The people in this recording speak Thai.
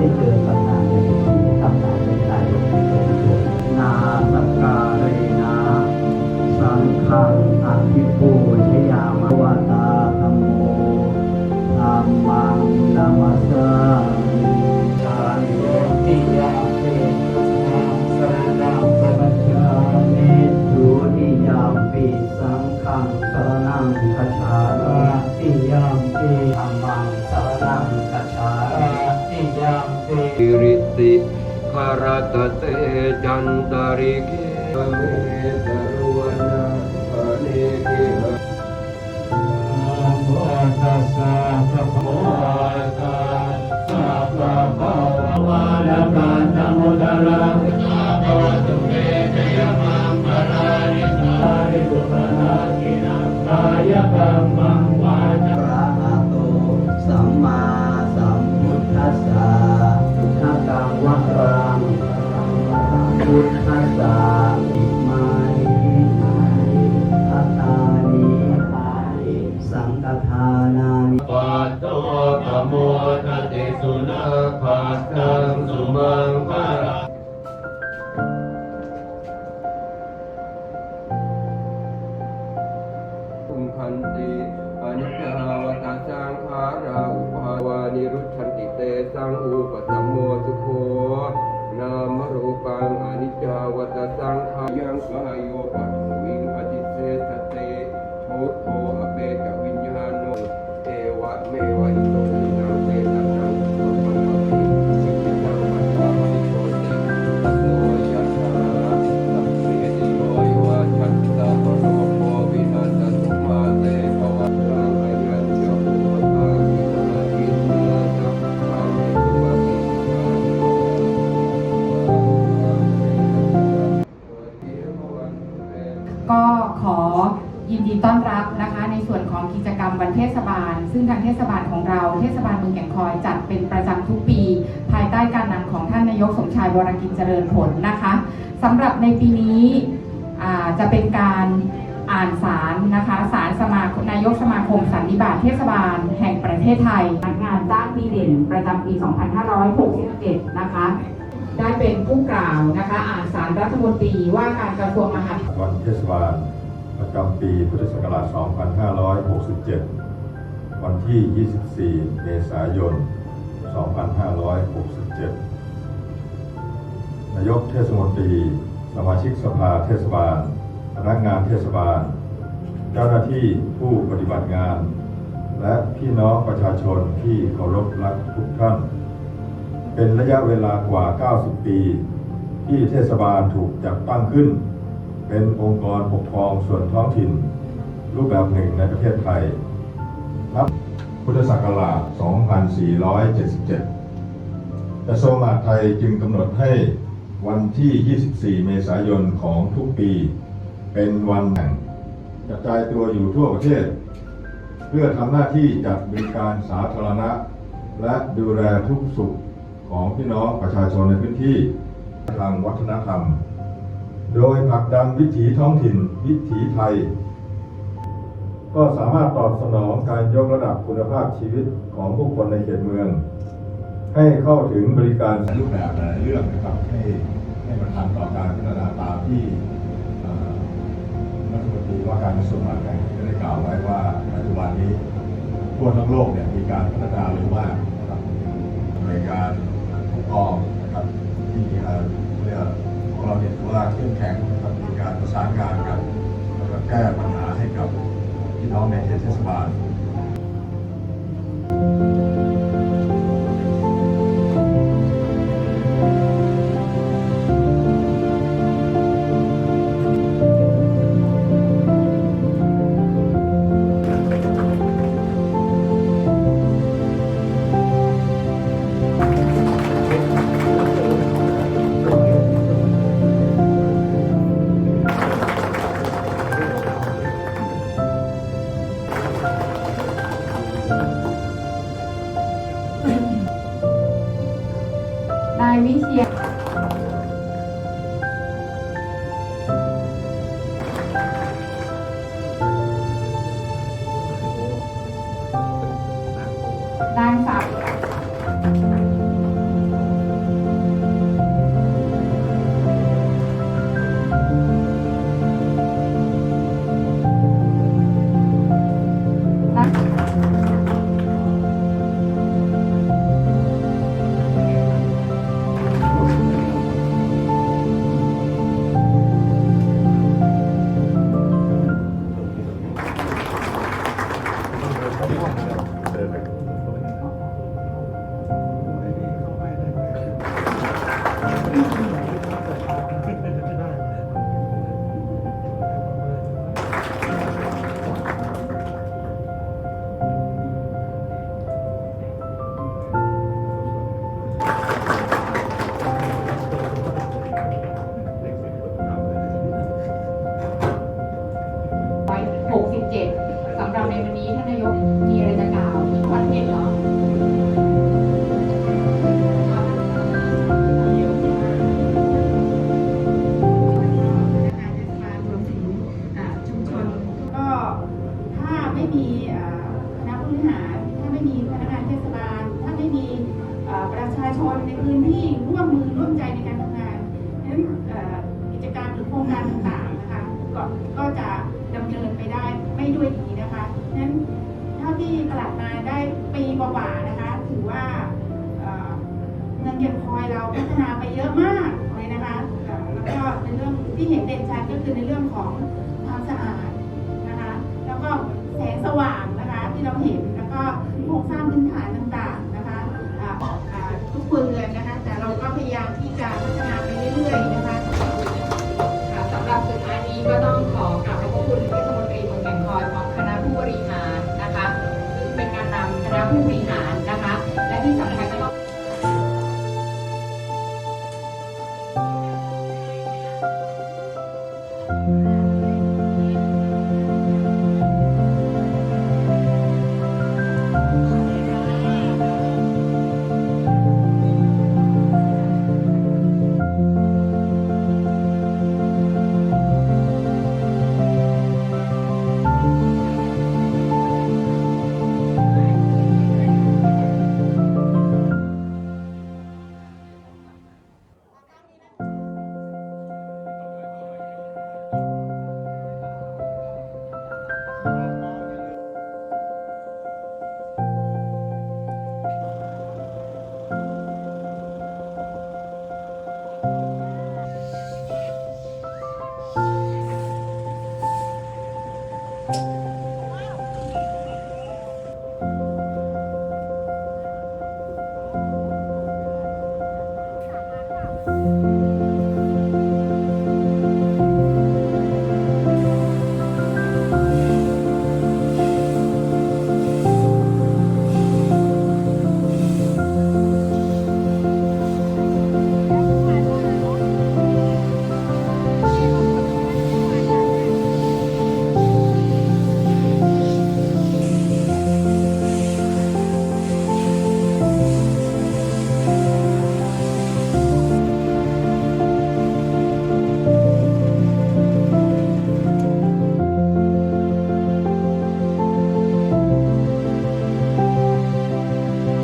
那个 ตเตจันตาริเกเมตรุวนาอเนกิหะพุทธัสสะภะคะวะโตสัพพะภาวะนะกาตมุตระนาโตตุเมเตยมังคลานิสาริสุปนาคินังกายกรรมังวาจา ปสัมโมสุโค นามรูปังอนิจจาวตสังขายังกายโยปัสสวิงปจิเตสเตโทโท ก็ขอยินดีต้อนรับนะคะ ในส่วนของกิจกรรมวันเทศบาล ซึ่งทางเทศบาลของเราเทศบาลเมืองแก่งคอยจัดเป็นประจำทุกปี ภายใต้การนำของท่านนายกสมชายวรกิจเจริญผลนะคะสำหรับในปีนี้จะเป็นการอ่านสารนะคะสารสมาคมนายกสมาคมสันนิบาตเทศบาลแห่งประเทศไทยงานจ้างปีเด่นประจำปี 2567 นะคะ ได้เป็นผู้กล่าวนะคะอ่านสารรัฐมนตรีว่าการกระทรวงมหาดไทยวันเทศบาลประจำปีพุทธศักราช 2567 วันที่ 24 เมษายน 2567 นายกเทศมนตรี สมาชิกสภาเทศบาล พนักงานเทศบาล เจ้าหน้าที่ผู้ปฏิบัติงาน และพี่น้องประชาชนที่เคารพรักทุกท่าน เป็นระยะเวลากว่า 90 ปี ที่เทศบาลถูกจัดตั้งขึ้น เป็นองค์กรปกครองส่วนท้องถิ่น รูปแบบหนึ่งในประเทศไทยนับพุทธศักราช 2477 กระทรวงมหาดไทยจึงกำหนดให้วันที่ 24 เมษายนของทุกปี เป็นวันแห่งกระจายตัวอยู่ทั่วประเทศ เพื่อทำหน้าที่จัดบริการสาธารณะ และดูแลทุกสุข ของพี่น้องประชาชนในพื้นที่ทางวัฒนธรรม โดยผลักดันวิถีท้องถิ่น วิถีไทย ก็สามารถตอบสนองการยกระดับคุณภาพชีวิตของผู้คนในเขตเมือง ให้เข้าถึงบริการรูปแบบหลายเรื่องนะครับให้ให้มันทันต่อการพัฒนาตามที่รัฐมนตรีว่าการกระทรวงมหาดไทยได้กล่าวไว้ว่าปัจจุบันนี้ทั่วทั้งโลกเนี่ยมีการพัฒนาเร็วมากนะครับในการ ปกองนะครับที่เอ่อเรียกของเราเนี่ยถือว่าเข้มแข็งนะครับมีการประสานงานกันแล้วก็แก้ปัญหาให้กับพี่น้องในเขตเทศบาลค 好不？ ก็ก็จะดำเนินไปได้ไม่ด้วยดีนะคะนั้นเท่าที่ตลาดมาได้ปีกว่าๆนะคะ ถือว่าเอ่อเงินเก็บคอยเราพัฒนาไปเยอะมากเลยนะคะแล้วก็ในเรื่องที่เห็นเด่นชัดก็คือในเรื่องของ wouldn't we?